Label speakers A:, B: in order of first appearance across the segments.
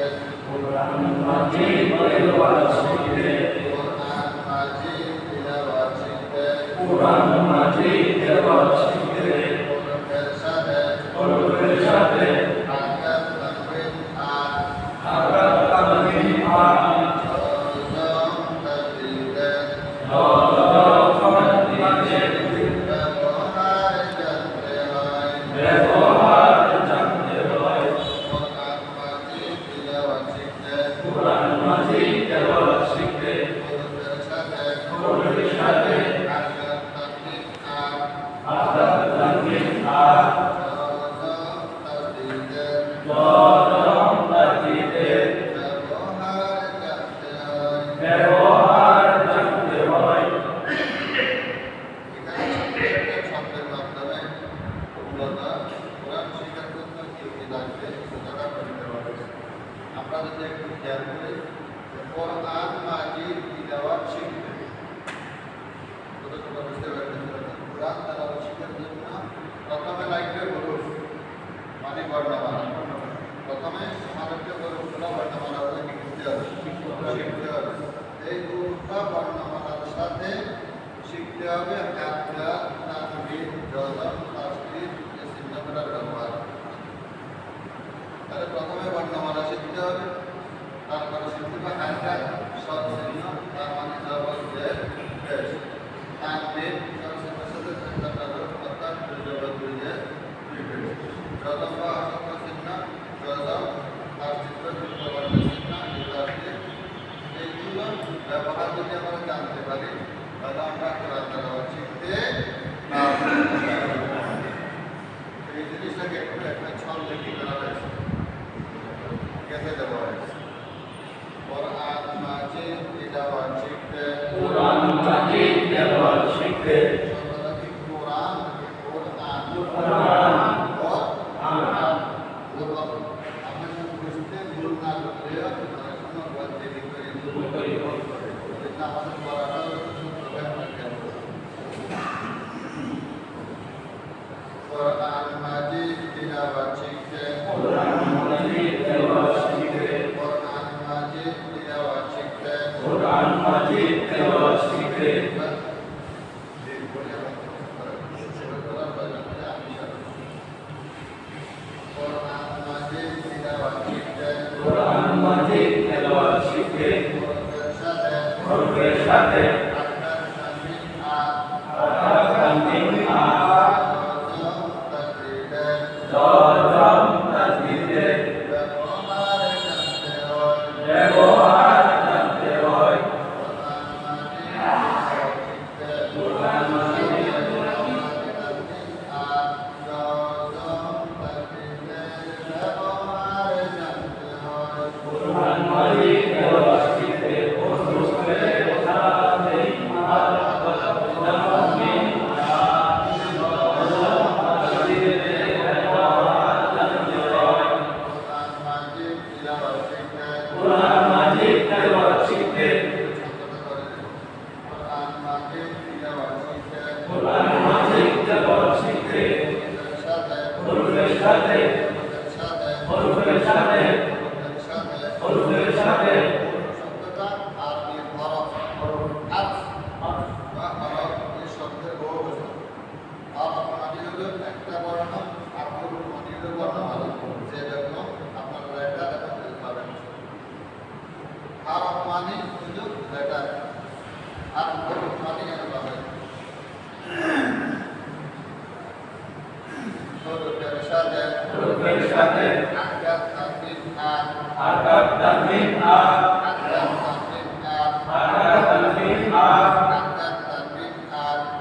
A: Amen. যে কোরআন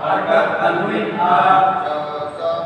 A: আর
B: হারাত তানবিন আর
A: জজম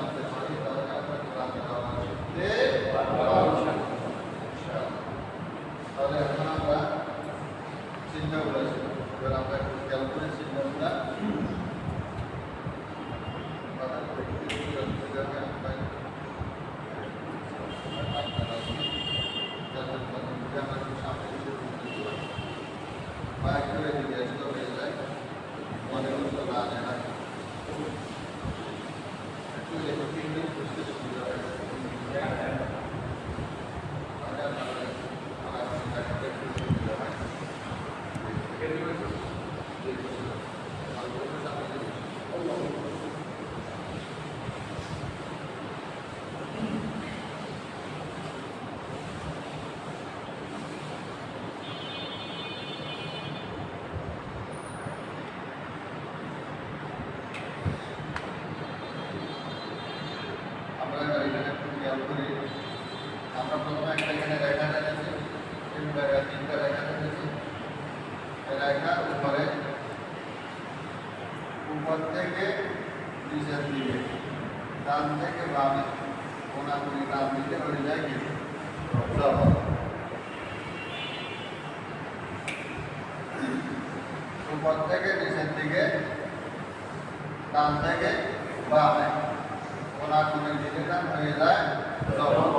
A: খোলা করে নিবেদন হয়ে যায় তখন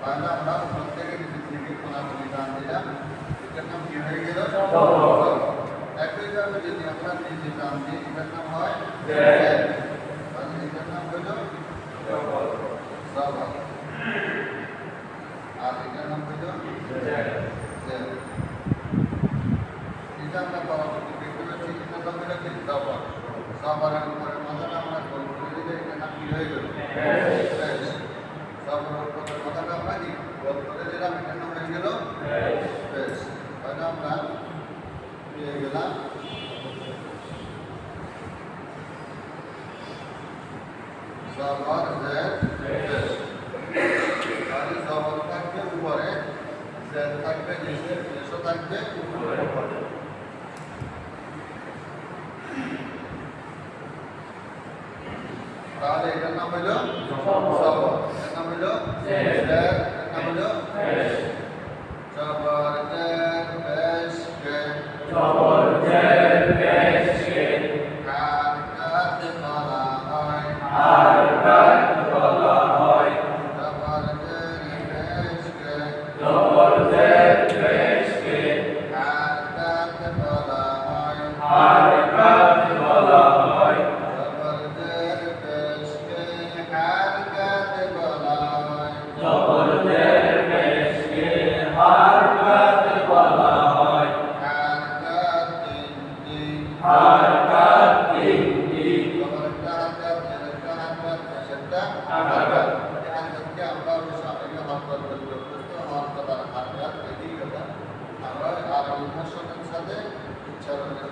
A: তাহলে আমরা প্রত্যেকের নিজের থেকে খোলা করে দান দিলাম এটার নাম কি হয়ে গেল একইভাবে যদি আমরা নিজে দান দিই এটার নাম হয় তাহলে এটার নাম হইল আর এটার নাম হইল তাহলে এটার নাম হলো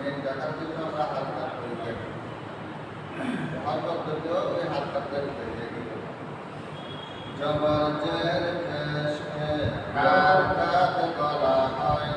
A: ব্রেন দেখার জন্য আমরা হাত কাপ করে থাকি হরকত করতেও ওই হাত কাপ করে থাকি জবর জের কার কাত করা হয়?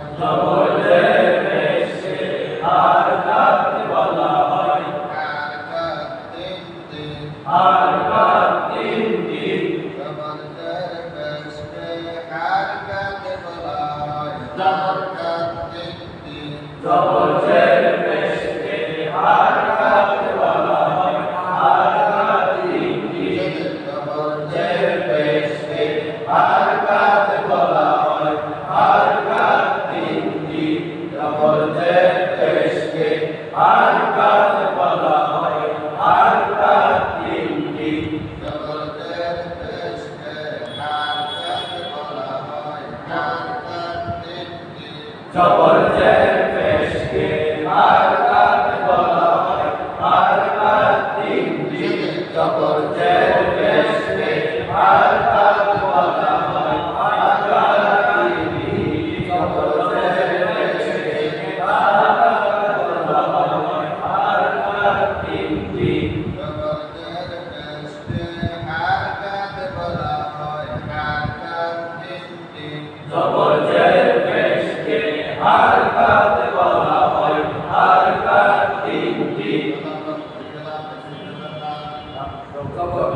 A: cover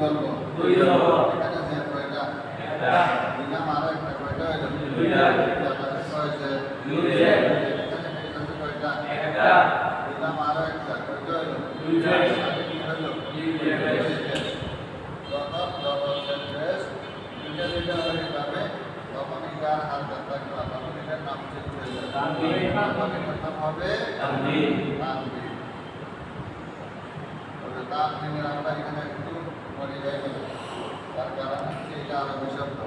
B: জবর
A: এখানে যে কয়টা দিলাম আরও একটা কয়টা
B: একটা
A: দিলাম আরও একটা কয়টা তখন এটার হাত। আমরা এখানে একটু পরে যাই বলে। তার কারণ হচ্ছে এটা আরবি শব্দ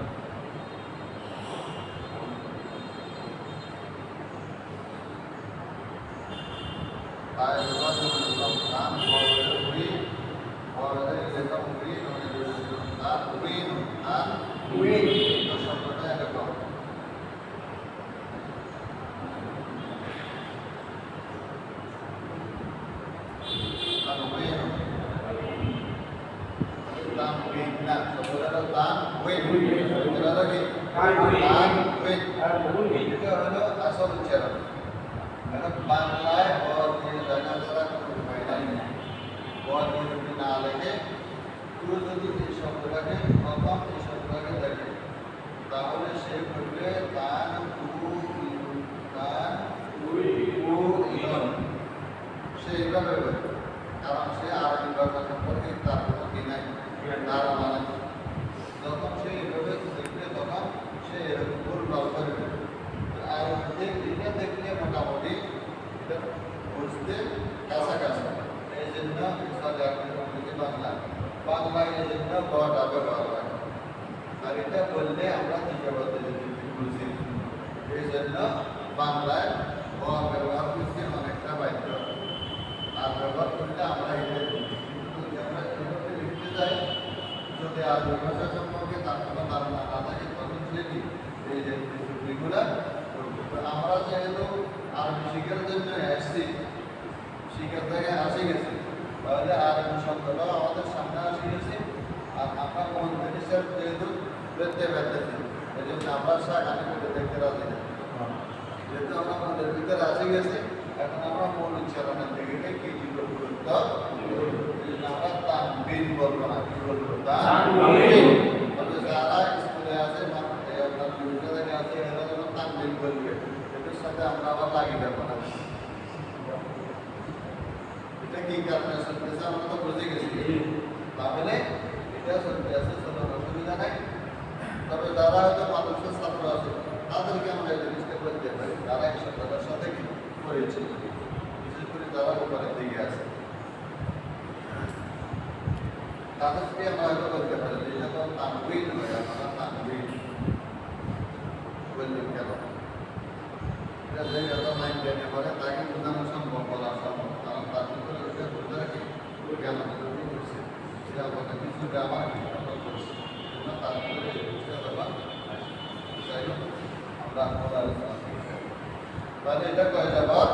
A: তাই এবার যখন তান বড়দের উড়ি বড়দের এরকম উড়ি নদী তার উড়ি তান উড়ি তো শব্দটা এরকম তান উড়ি তান উড়ি না শব্দটা হলো তান উড়ি এটা হলো কি তান উড়ি এটা হলো আসল উচ্চারণ এখন বাংলায় ব দিয়ে লেখা ছাড়া কোনো উপায় নাই ব দিয়ে যদি না লেখে তুই যদি এই শব্দটাকে প্রথম এই শব্দটাকে দেখে তাহলে সে বলবে তান উ ইলম, তান উ ইলম। সে এইভাবে বলবে কারণ সে আরবি ভাষা সম্পর্কে তার কোনো কি নাই তার মানে যখন সে এইভাবে দেখবে তখন সে এরকম ভুলভাল করবে আর দেখ- এটা দেখলে মোটামুটি এটা বুঝতে কাছাকাছি এই জন্য সজাগ বাংলা বাংলায় এই জন্য গটা ব্যবহার হয় আর এটা বললে আমরা দিকে বলতে যদি বুঝি এই জন্য বাংলায় গ ব্যবহার করতে অনেকটা বাধ্য আর ব্যবহার করলে আমরা এটা বুঝি। কিন্তু যদি আমরা এভাবে লিখতে যাই যদি আরবি ভাষা সম্পর্কে তার কোনো ধারণা না থাকে তখন সে কি এই যে ত্রুটিগুলা করবে। তো আমরা যেহেতু আরবি শিখার জন্য এসছি শিখার থেকে আসে গেছি তাহলে আরবি শব্দটাও আমাদের সামনে আসে গেছে আর আমরা কোন জিনিসের যেহেতু দেখতে পেতেছি এই জন্য আমরা সাগানে করে দেখতে রাজি না। যেহেতু আমরা মনের ভিতরে আসে গেছি এখন আমরা মূল উচ্চারণের দিকে কি এই জন্য আমরা তানবিন বলব না, কি বলব?
B: তানবিন।
A: যারা স্কুলে আছে আপনার বিভিন্ন আছে, এরা যেন তানবিন বলবে। এটার সাথে আমরা আবার লাগিয়ে দেবো না। এটা কি কারণে শুনতেছে আমরা তো বুঝে গেছি। তাহলে এটা আছে কোনো অসুবিধা নাই। তবে যারা হয়তো মানুষের ছাত্র আছে। তাদেরকে আমরা এই জিনিসটা বলতে পারি। তারা এই শব্দটার সাথে কি পরিচিত বিশেষ করে যারা উপরের দিকে আছে। তাদেরকে আমরা হয়তো বলতে পারি যে তো তানবিন হয়ে আমরা তানবিন বললেন কেন এটা যে যত লাইন টেনে পড়ে তাকে বোঝানো সম্ভব বলা সম্ভব কারণ তার ভিতরে ওটা বোঝা কি জ্ঞান তৈরি করছে এটা বলে কিছু গ্রামার করছে জন্য তার ভিতরে এই জিনিসটা ব্যাপার যাই হোক আমরা বলার আলোচনা করি। তাহলে এটা কয় যাবার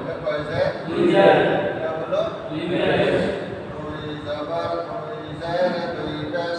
A: এটা কয় যায়
B: দুই যায়।
A: এটা হলো
B: দুই পেশ
A: দুই যাবার দুই যায় দুই পেশ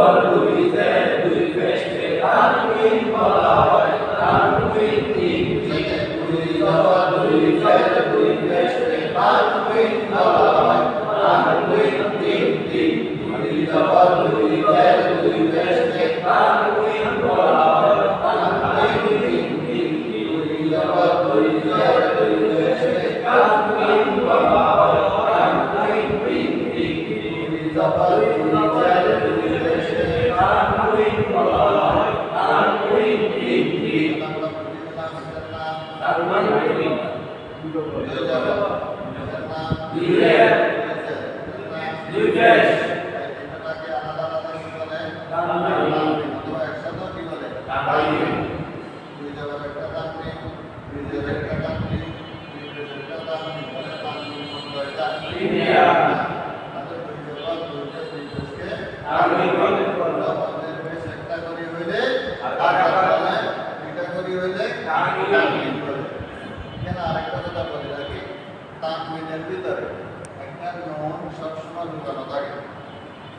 B: দুই জবর দুই দুই পেশ তানভীর বলা
A: মনের ভিতরে একটা মন সবসময় ঢুকানো থাকে।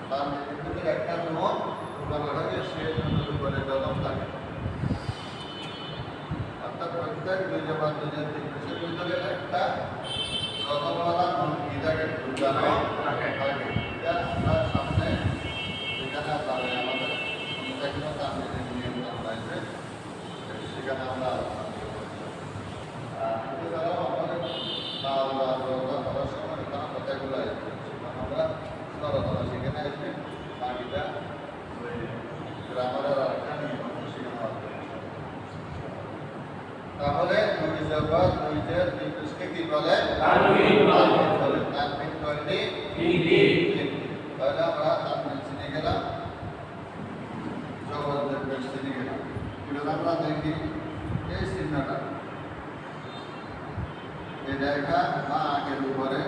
A: তার নিজের ভিতরে একটা মন ঢুকানো থাকে, সে উপরে জলম থাকে। অর্থাৎ প্রত্যেক দুই জমা দুজন তিন বছরের ভিতরে একটা জলমওয়ালা মন কি থাকে, ঢুকানো থাকে। সামনে যেখানে আমাদের আমরা সেখানে আমরা హైదరాబాద్ వైజాగ్ ఈ దృష్టికి ఇవ్వాలి ట్వంటీ పైన కూడా తను
B: మంచిది
A: కదా జోగర్ మంచిది కదా
B: ఇప్పుడు
A: కూడా దానికి చేసిందట ఇదాక మా ఆఖరి వరే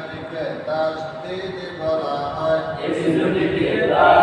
A: শিশুটিকে তার স্ত্রীতে বলা হয় শিশুটিকে তার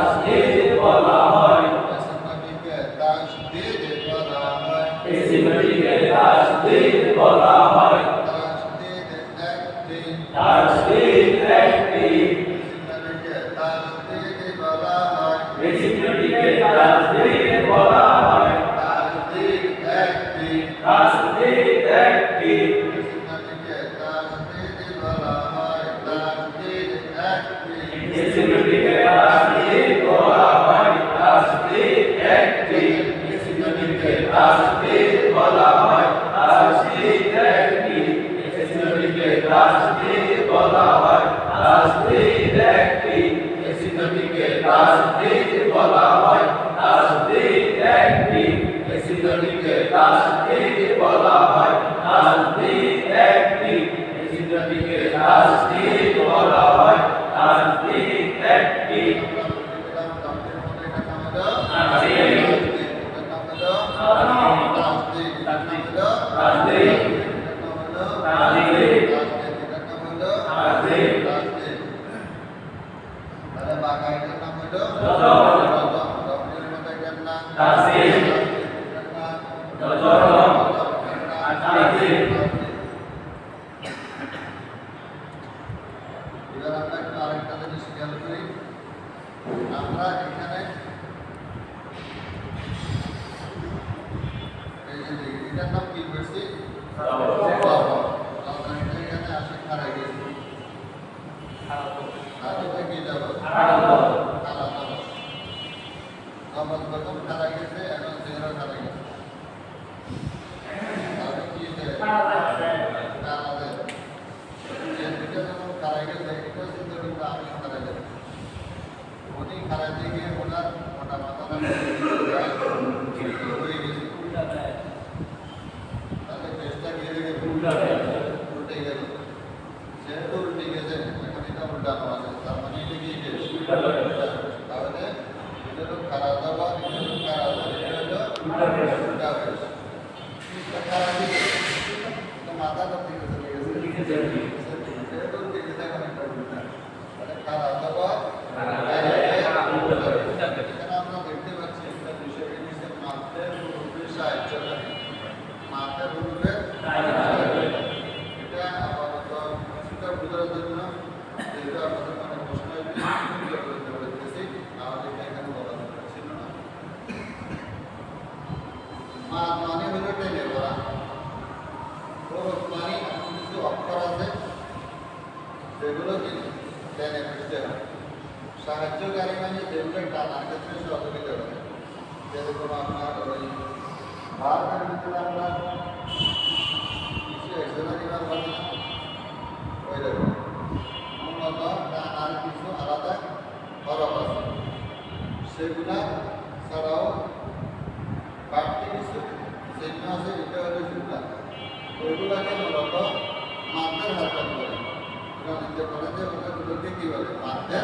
A: বলে মাধ্যের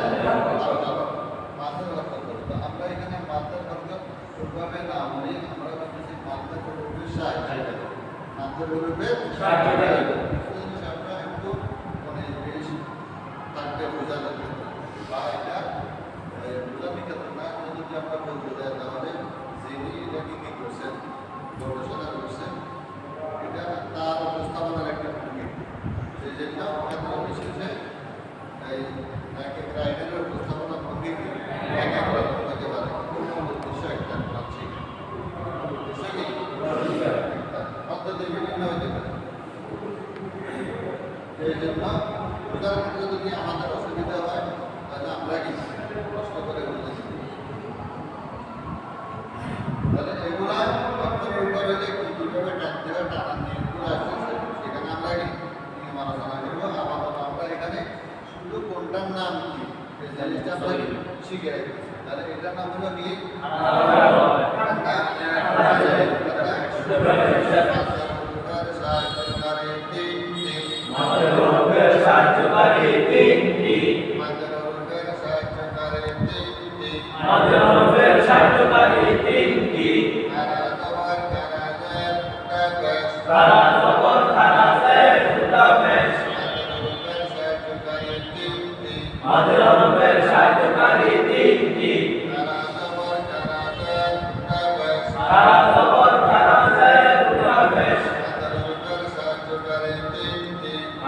A: মাধ্যের লক্ষ্য করি তো আমরা এখানে মাধ্যের লক্ষ্য আমরা আমরা বলতেছি মাধ্যের রূপে শিখে তাহলে এটার নাম হলো কি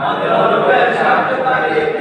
B: মদর পেশাব তারে